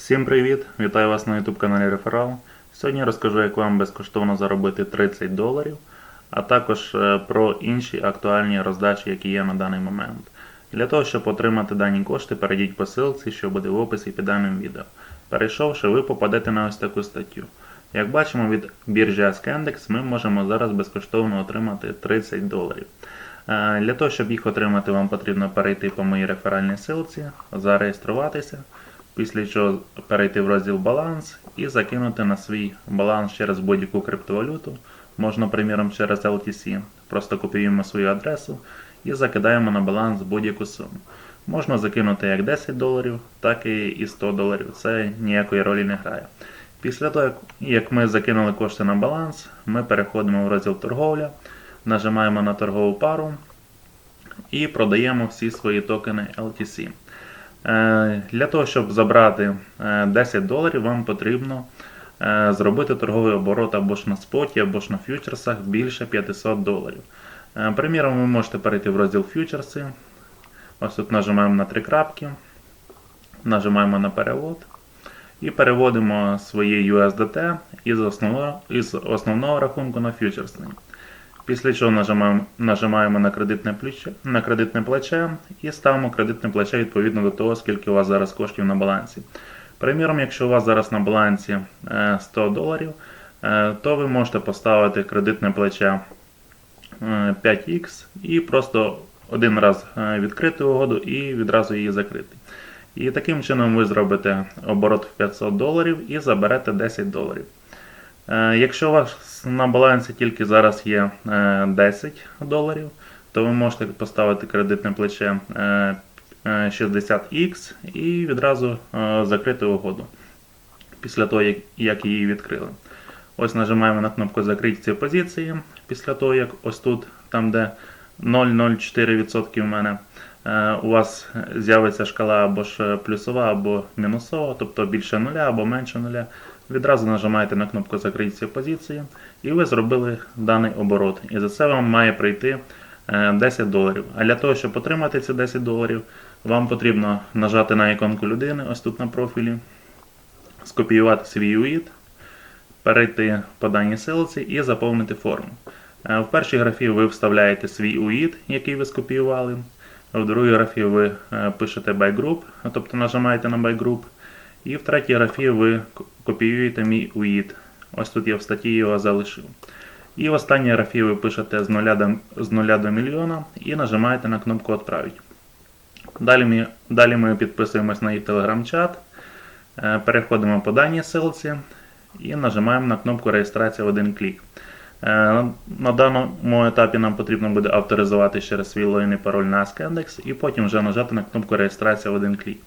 Всім привіт! Вітаю вас на YouTube каналі Реферал. Сьогодні розкажу, як вам безкоштовно заробити 30 доларів, а також е, про інші актуальні роздачі, які є на даний момент. Для того, щоб отримати дані кошти, перейдіть по ссылці, що буде в описі під даним відео. Перейшовши, ви попадете на ось таку статтю. Як бачимо від біржі Askendex, ми можемо зараз безкоштовно отримати 30 доларів. Е, Для того, щоб їх отримати, вам потрібно перейти по моїй реферальній ссылці, зареєструватися, після чого перейти в розділ баланс і закинути на свій баланс через будь-яку криптовалюту. Можна, приміром, через LTC. Просто копіюємо свою адресу і закидаємо на баланс будь-яку суму. Можна закинути як 10 доларів, так і 100 доларів. Це ніякої ролі не грає. Після того, як- ми закинули кошти на баланс, ми переходимо в розділ торговля, нажимаємо на торгову пару і продаємо всі свої токени LTC. Е, Для того, щоб забрати е, 10 доларів, вам потрібно е, зробити торговий оборот або ж на споті, або ж на фьючерсах більше 500 доларів. Е, Приміром, ви можете перейти в розділ фьючерси. Ось тут нажимаємо на три крапки, нажимаємо на перевод і переводимо свої USDT із основного, із основного рахунку на фьючерсний. Після чого нажимаємо, нажимаємо на кредитне плече, на кредитне плече і ставимо кредитне плече відповідно до того, скільки у вас зараз коштів на балансі. Приміром, якщо у вас зараз на балансі е, 100 доларів, е, то ви можете поставити кредитне плече е, 5х і просто один раз е, відкрити угоду і відразу її закрити. І таким чином ви зробите оборот в 500 доларів і заберете 10 доларів. Е, Якщо у вас на балансі тільки зараз є е, 10 доларів, то ви можете поставити кредитне плече е, е, 60X і відразу е, закрити угоду після того, як- її відкрили. Ось нажимаємо на кнопку Закрити ці позиції. Після того, як ось тут, там де 0,04% в мене, е, у вас з'явиться шкала або ж плюсова, або мінусова, тобто більше нуля або менше нуля. Відразу нажимаєте на кнопку Закрити ці позиції, і ви зробили даний оборот. І за це вам має прийти е, 10 доларів. А для того, щоб отримати ці 10 доларів, вам потрібно нажати на іконку людини, ось тут на профілі, скопіювати свій UID, перейти по даній силці і заповнити форму. Е, В першій графі ви вставляєте свій UID, який ви скопіювали. В другій графі ви е, пишете by group, тобто нажимаєте на by group. І в третій графі ви копіюєте мій UID. Ось тут я в статті його залишив. І в останній графі ви пишете з 0 до, з 0 до мільйона і нажимаєте на кнопку «Отправить». Далі ми, далі ми підписуємось на їх телеграм-чат, е, переходимо по даній ссылці і нажимаємо на кнопку реєстрація в один клік. Е, На на даному етапі нам потрібно буде авторизувати через свій логін і пароль на Askendex і потім вже нажати на кнопку реєстрація в один клік.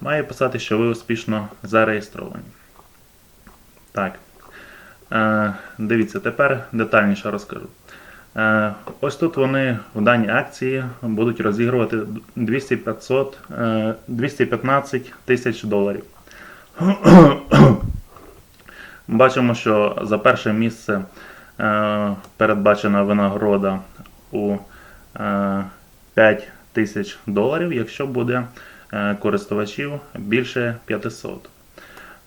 Має писати, що ви успішно зареєстровані. Так. Е, дивіться, тепер детальніше розкажу. Е, ось тут вони в даній акції будуть розігрувати 200 500, е, 215 тисяч доларів. Бачимо, що за перше місце е, передбачена винагорода у е, 5 тисяч доларів, якщо буде користувачів більше 500.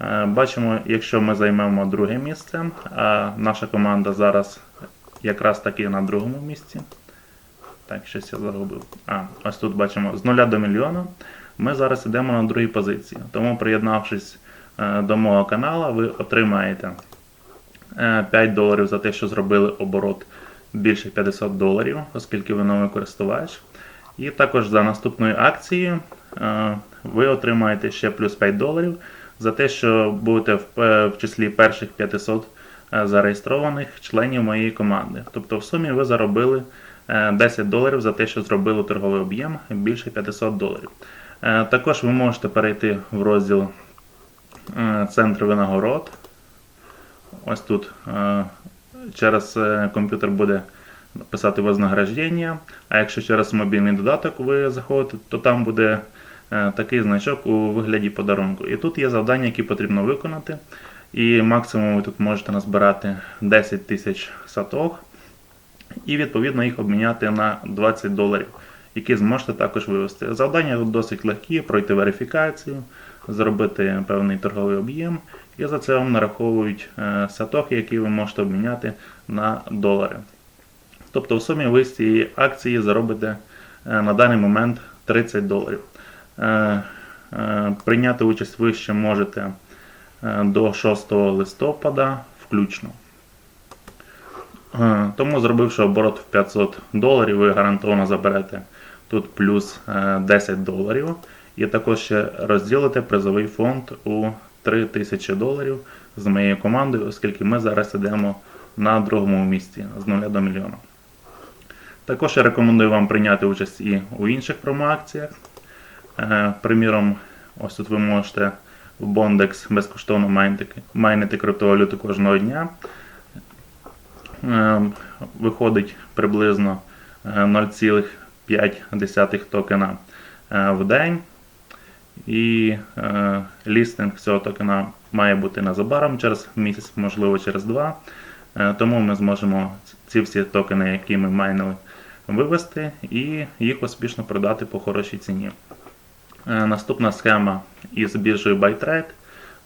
Е, Бачимо, якщо ми займемо друге місце, а наша команда зараз якраз таки на другому місці. Так, щось я загубив. А, ось тут бачимо з 0 до мільйона. Ми зараз йдемо на другій позиції. Тому, приєднавшись е, до мого каналу, ви отримаєте е, 5 доларів за те, що зробили оборот більше 500 доларів, оскільки ви новий користувач. І також за наступною акцією е, ви отримаєте ще плюс 5 доларів за те, що будете в, е, числі перших 500 е, зареєстрованих членів моєї команди. Тобто в сумі ви заробили е, 10 доларів за те, що зробили торговий об'єм більше 500 доларів. Е, Також ви можете перейти в розділ е, Центр винагород. Ось тут е, через е, комп'ютер буде писати вознаграждення, а якщо через мобільний додаток ви заходите, то там буде е, такий значок у вигляді подарунку. І тут є завдання, які потрібно виконати. І максимум ви тут можете назбирати 10 тисяч саток і відповідно їх обміняти на 20 доларів, які зможете також вивести. Завдання тут досить легкі, пройти верифікацію, зробити певний торговий об'єм, і за це вам нараховують е, сатохи, які ви можете обміняти на долари. Тобто в сумі ви з цієї акції заробите е, на даний момент 30 доларів. Е, е, Прийняти участь ви ще можете до 6 листопада включно. Тому, зробивши оборот в 500 доларів, ви гарантовано заберете тут плюс е, 10 доларів. І також ще розділите призовий фонд у 3000 доларів з моєю командою, оскільки ми зараз йдемо на другому місці з 0 до мільйона. Також я рекомендую вам прийняти участь і у інших промоакціях. Е, Приміром, ось тут ви можете в Bondex безкоштовно майнити, майнити криптовалюту кожного дня. Е, Виходить приблизно е, 0,5 токена е, в день. І лістинг цього токена має бути незабаром через місяць, можливо, через два. Тому ми зможемо ці всі токени, які ми майнили, вивести і їх успішно продати по хорошій ціні. Е, Наступна схема із біржею BuyTrade.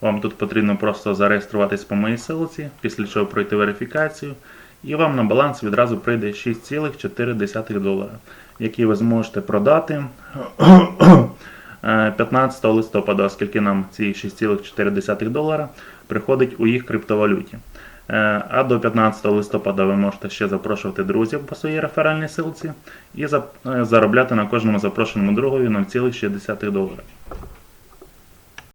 Вам тут потрібно просто зареєструватись по моїй силці, після чого пройти верифікацію, і вам на баланс відразу прийде 6,4 долара, які ви зможете продати е, 15 листопада, оскільки нам ці 6,4 долара приходить у їх криптовалюті. Е, А до 15 листопада ви можете ще запрошувати друзів по своїй реферальній силці і е, заробляти на кожному запрошеному другові 0,6 долара.